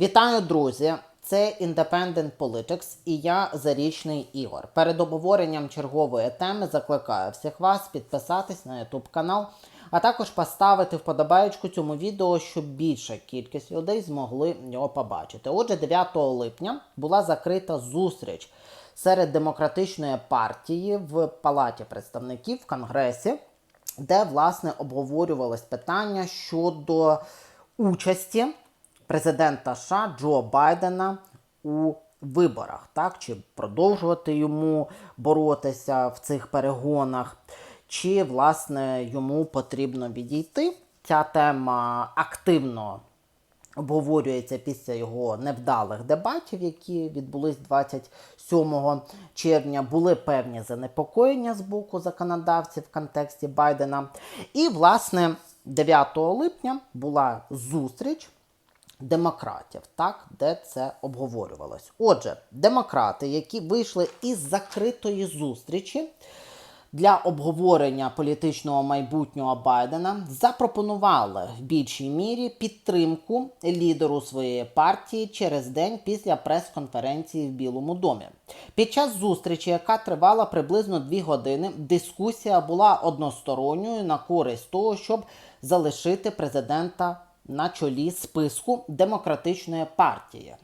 Вітаю, друзі! Це Independent Politics і я Зарічний Ігор. Перед обговоренням чергової теми закликаю всіх вас підписатись на YouTube канал, а також поставити вподобаєчку цьому відео, щоб більша кількість людей змогли його побачити. Отже, 9 липня була закрита зустріч серед демократичної партії в Палаті представників в Конгресі, де власне обговорювалось питання щодо участі президента США Джо Байдена у виборах, так чи продовжувати йому боротися в цих перегонах, чи власне йому потрібно відійти. Ця тема активно обговорюється після його невдалих дебатів, які відбулись 27 червня. Були певні занепокоєння з боку законодавців в контексті Байдена. І, власне, 9 липня була зустріч демократів, так, де це обговорювалось. Отже, демократи, які вийшли із закритої зустрічі для обговорення політичного майбутнього Байдена, запропонували в більшій мірі підтримку лідеру своєї партії через день після прес-конференції в Білому домі. Під час зустрічі, яка тривала приблизно дві години, дискусія була односторонньою на користь того, щоб залишити президента на чолі списку демократичної партії.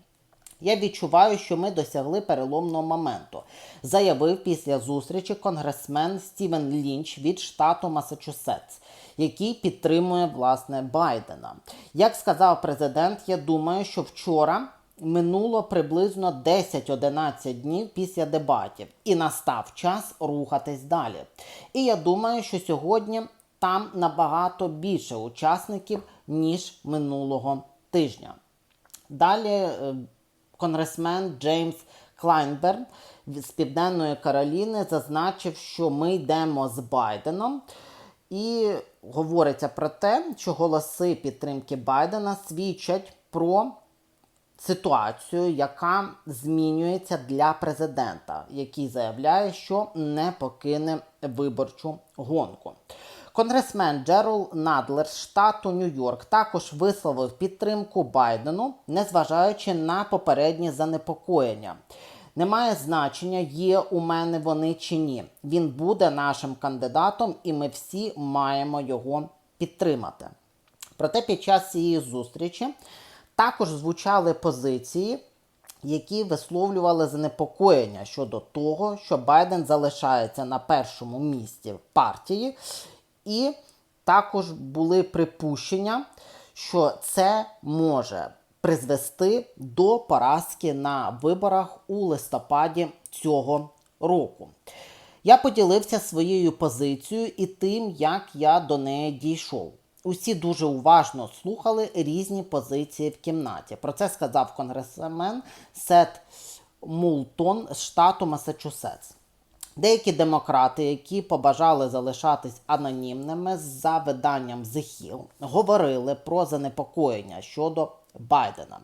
Я відчуваю, що ми досягли переломного моменту, заявив після зустрічі конгресмен Стівен Лінч від штату Масачусетс, який підтримує власне Байдена. Як сказав президент, я думаю, що вчора минуло приблизно 10-11 днів після дебатів, і настав час рухатись далі. І я думаю, що сьогодні там набагато більше учасників, ніж минулого тижня. Далі е, конгресмен Джеймс Клайнберн з Південної Кароліни зазначив, що ми йдемо з Байденом. І говориться про те, що голоси підтримки Байдена свідчать про ситуацію, яка змінюється для президента, який заявляє, що не покине виборчу гонку. Конгресмен Джерол Надлер штату Нью-Йорк також висловив підтримку Байдену, незважаючи на попередні занепокоєння. Немає значення, є у мене вони чи ні. Він буде нашим кандидатом, і ми всі маємо його підтримати. Проте під час цієї зустрічі також звучали позиції, які висловлювали занепокоєння щодо того, що Байден залишається на першому місці партії, і також були припущення, що це може призвести до поразки на виборах у листопаді цього року. Я поділився своєю позицією і тим, як я до неї дійшов. Усі дуже уважно слухали різні позиції в кімнаті. Про це сказав конгресмен Сет Мултон з штату Масачусетс. Деякі демократи, які побажали залишатись анонімними за виданням Hill, говорили про занепокоєння щодо Байдена.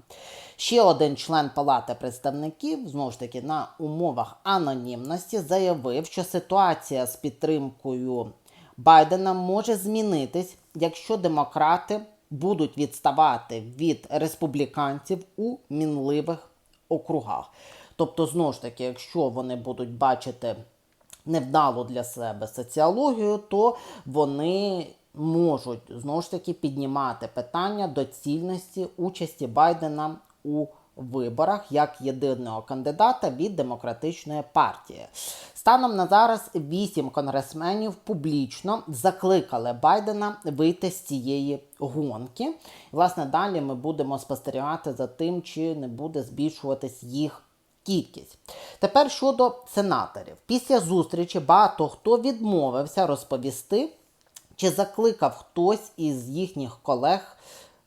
Ще один член Палати представників, знову ж таки, на умовах анонімності, заявив, що ситуація з підтримкою Байдена може змінитись, якщо демократи будуть відставати від республіканців у мінливих округах. Тобто, знову ж таки, якщо вони будуть бачити невдалу для себе соціологію, то вони можуть знову ж таки піднімати питання доцільності участі Байдена у виборах як єдиного кандидата від демократичної партії. Станом на зараз вісім конгресменів публічно закликали Байдена вийти з цієї гонки. Власне, далі ми будемо спостерігати за тим, чи не буде збільшуватись їх кількість. Тепер щодо сенаторів. Після зустрічі багато хто відмовився розповісти, чи закликав хтось із їхніх колег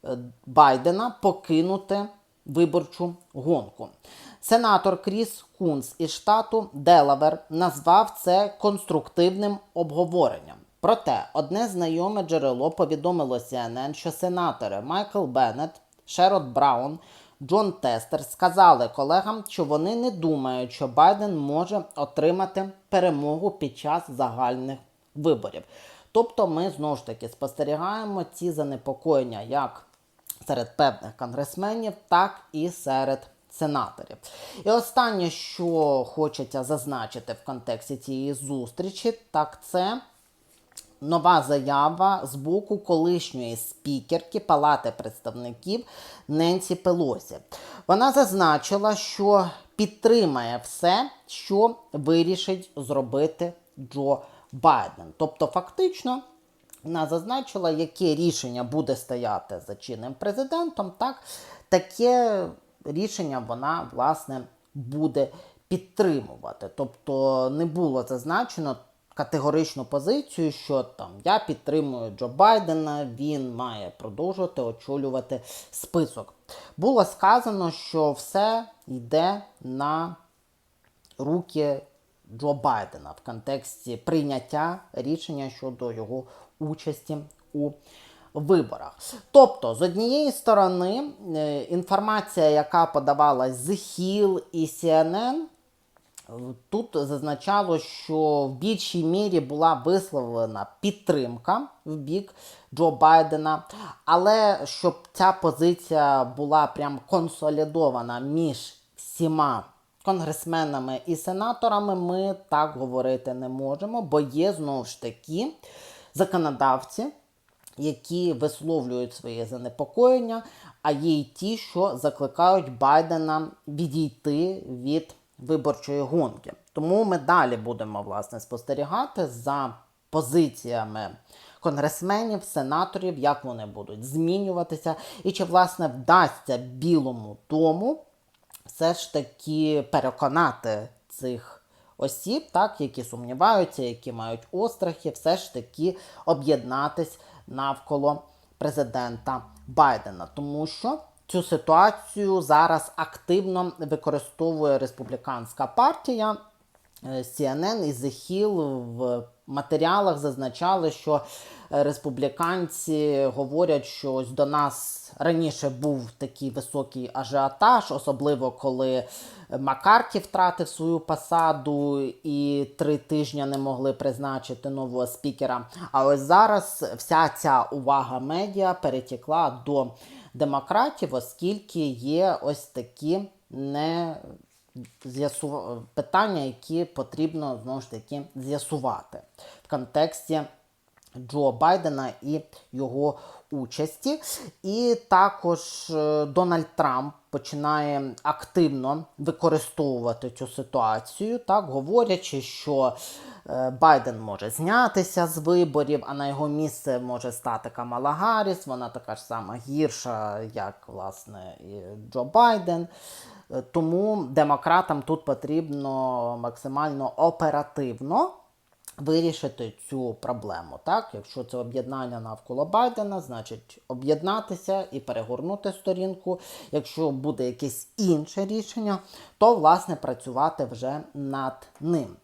е, Байдена покинути виборчу гонку. Сенатор Кріс Кунс із штату Делавер назвав це конструктивним обговоренням. Проте одне знайоме джерело повідомило CNN, що сенатори Майкл Беннет, Шерод Браун, Джон Тестер сказали колегам, що вони не думають, що Байден може отримати перемогу під час загальних виборів. Тобто, ми знову ж таки спостерігаємо ці занепокоєння як серед певних конгресменів, так і серед сенаторів. І останнє, що хочеться зазначити в контексті цієї зустрічі, так це нова заява з боку колишньої спікерки Палати представників Ненсі Пелосі. Вона зазначила, що підтримає все, що вирішить зробити Джо Байден. Тобто, фактично. Вона зазначила, яке рішення буде стояти за чинним президентом, так таке рішення вона власне буде підтримувати. Тобто не було зазначено категоричну позицію, що там я підтримую Джо Байдена, він має продовжувати очолювати список. Було сказано, що все йде на руки Джо Байдена в контексті прийняття рішення щодо його участі у виборах. Тобто, з однієї сторони, е, інформація, яка подавалась з Hill і CNN, Тут зазначало, що в більшій мірі була висловлена підтримка в бік Джо Байдена, але щоб ця позиція була прям консолідована між всіма конгресменами і сенаторами, ми так говорити не можемо, бо є знову ж таки законодавці, які висловлюють своє занепокоєння, а є й ті, що закликають Байдена відійти від виборчої гонки. Тому ми далі будемо власне спостерігати за позиціями конгресменів, сенаторів, як вони будуть змінюватися, і чи власне вдасться Білому дому все ж таки переконати цих осіб, так, які сумніваються, які мають острахи, все ж таки об'єднатись навколо президента Байдена, тому що цю ситуацію зараз активно використовує республіканська партія. Е, CNN і The Hill в матеріалах зазначали, що е, республіканці говорять, що ось до нас раніше був такий високий ажіотаж, особливо коли Маккарті втратив свою посаду і три тижні не могли призначити нового спікера. А ось зараз вся ця увага медіа перетекла до демократів, оскільки є ось такі не. Питання, які потрібно знову ж таки з'ясувати в контексті Джо Байдена і його участі. І також е, Дональд Трамп починає активно використовувати цю ситуацію, так говорячи, що е, Байден може знятися з виборів, а на його місце може стати Камала Гарріс. Вона така ж сама гірша, як власне і Джо Байден. Е, тому демократам тут потрібно максимально оперативно вирішити цю проблему. Так? Якщо це об'єднання навколо Байдена, значить об'єднатися і перегорнути сторінку. Якщо буде якесь інше рішення, то власне працювати вже над ним.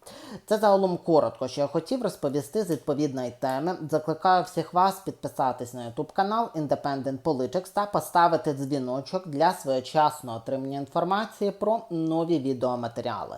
Це загалом коротко, що я хотів розповісти з відповідної теми. Закликаю всіх вас підписатись на YouTube канал Independent Politics та поставити дзвіночок для своєчасного отримання інформації про нові відеоматеріали.